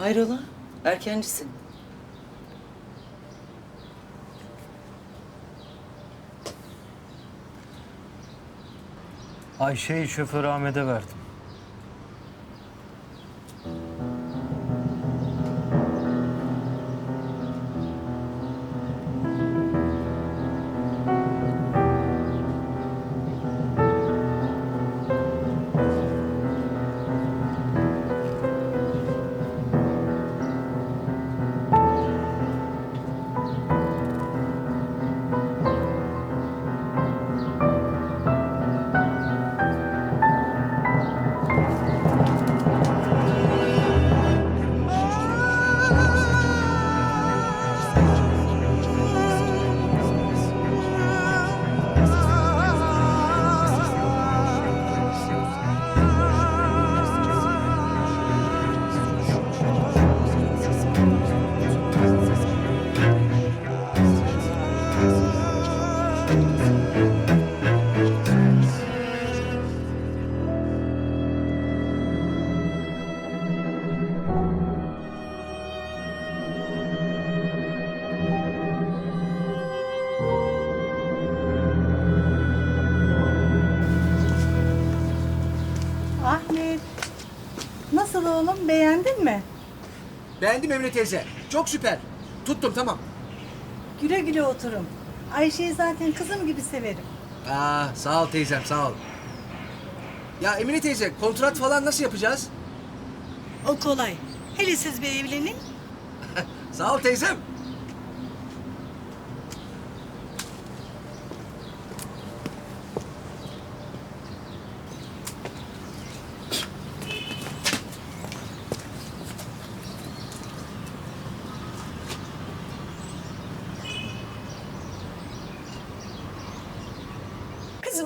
Hayrola? Erkencisin. Ayşe'yi şoför Ahmet'e verdim. Beğendin mi? Beğendim Emine teyze. Çok süper. Tuttum tamam. Güle güle oturun. Ayşe'yi zaten kızım gibi severim. Aa, sağ ol teyzem sağ ol. Ya Emine teyze kontrat falan nasıl yapacağız? O kolay. Hele siz bir evlenin. Sağ ol teyzem.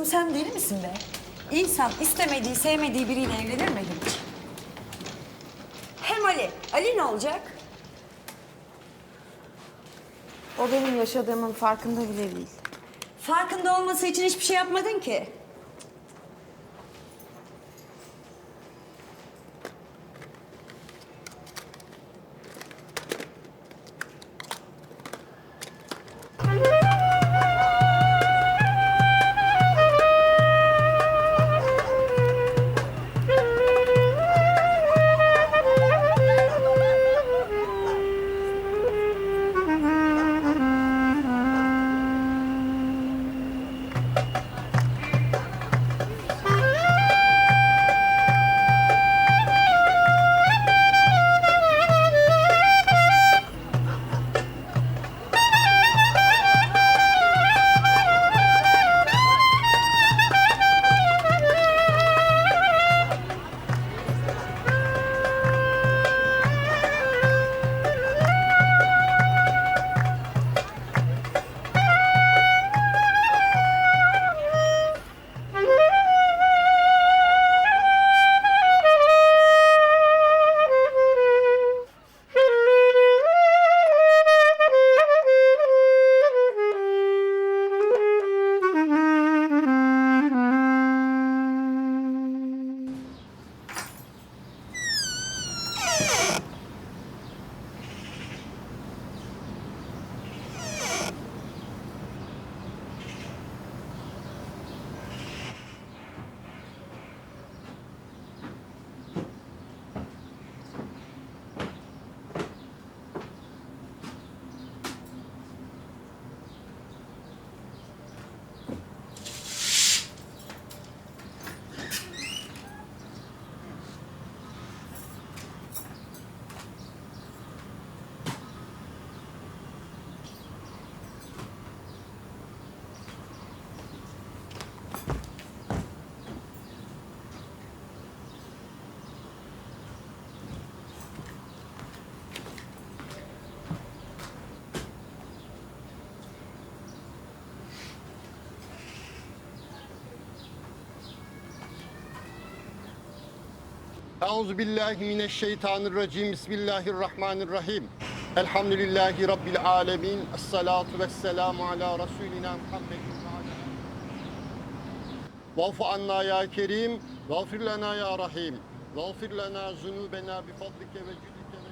Kızım sen deli misin be? İnsan istemediği, sevmediği biriyle evlenir mi hiç? Hem Ali, Ali ne olacak? O benim yaşadığımın farkında bile değil. Farkında olması için hiçbir şey yapmadın ki. Euzu billahi mineşşeytanirracim. Bismillahirrahmanirrahim. Elhamdülillahi rabbil alamin. Essalatu vesselamu ala rasulina Muhammedin Va'fu anna ya kerim, Gafir lana ya rahim. Gafir lana zunubena bi fadlike ve cüdike ve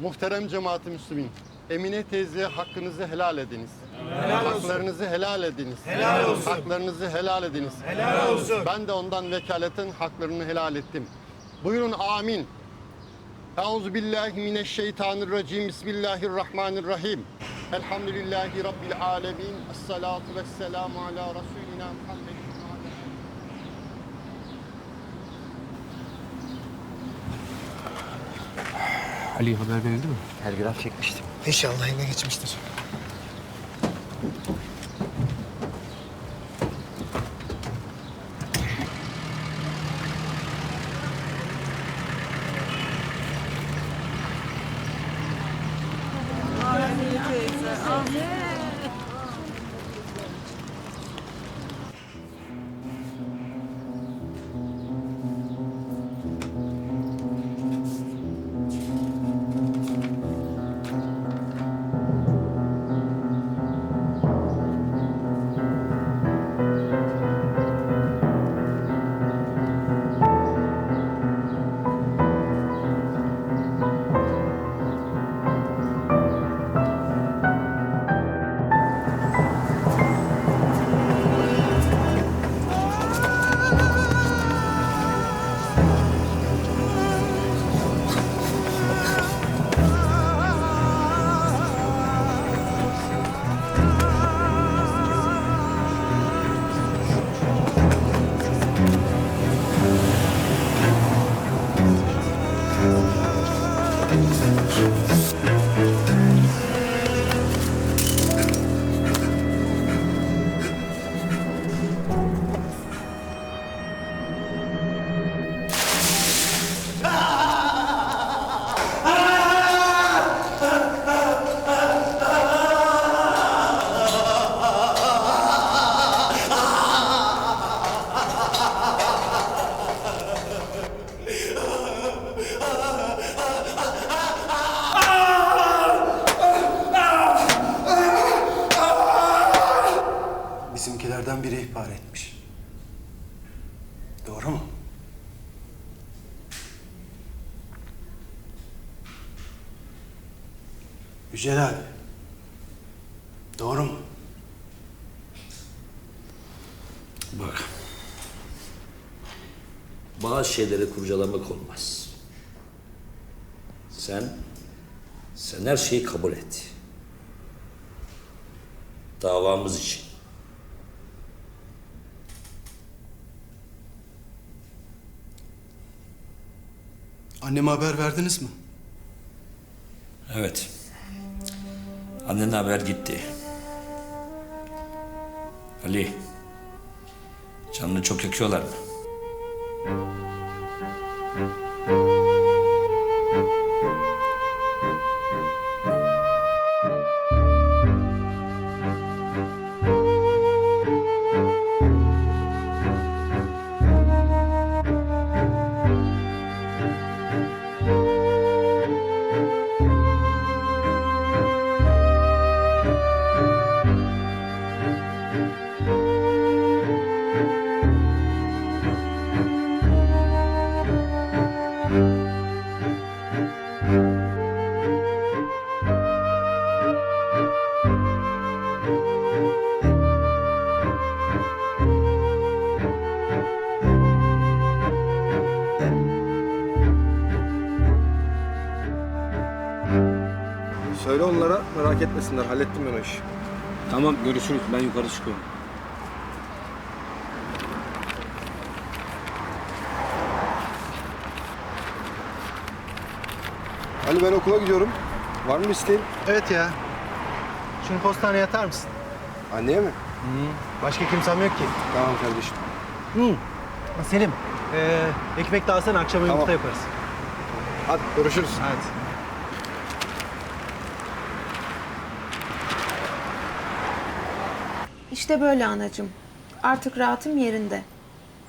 Muhterem cemaat-i Müslümin. Emine teyzeye hakkınızı helal ediniz. Haklarınızı helal ediniz. Helal olsun. Haklarınızı helal ediniz. Helal olsun. Ben de ondan vekaletin haklarını helal ettim. Buyurun amin. Euzu billahi mineşşeytanirracim. Bismillahirrahmanirrahim. Elhamdülillahi rabbil alamin. Essalatu vesselamu ala resulina Muhammedin ve ala Ali haber verildi mi? Telgraf çekmiştim. İnşallah eline geçmiştir. Biri ihbar etmiş. Doğru mu? Yücel abi. Doğru mu? Bak. Bazı şeyleri kurcalamak olmaz. Sen, sen her şeyi kabul et. Davamız için. Anneme haber verdiniz mi? Evet. Annene haber gitti. Ali. Canını çok yakıyorlar mı? Söyle onlara merak etmesinler. Hallettim ben o işi. Tamam görüşürüz. Ben yukarı çıkıyorum. Ali ben okula gidiyorum. Var mı isteğin? Evet ya. Şunu postaneye atar mısın? Anneye mi? Başka kimsem yok ki. Tamam kardeşim. Ha, Selim, ee, ekmek de alsana akşama Tamam. yumurta yaparız. Hadi görüşürüz. Hadi. İşte böyle anacığım. Artık rahatım yerinde.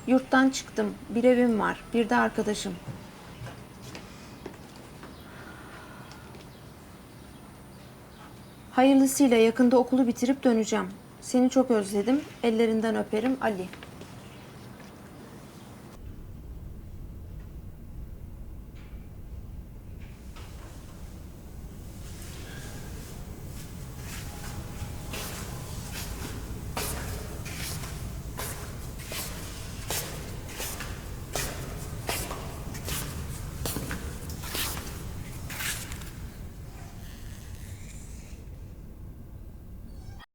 Yurttan çıktım. Bir evim var. Bir de arkadaşım. Hayırlısıyla yakında okulu bitirip döneceğim. Seni çok özledim. Ellerinden öperim Ali.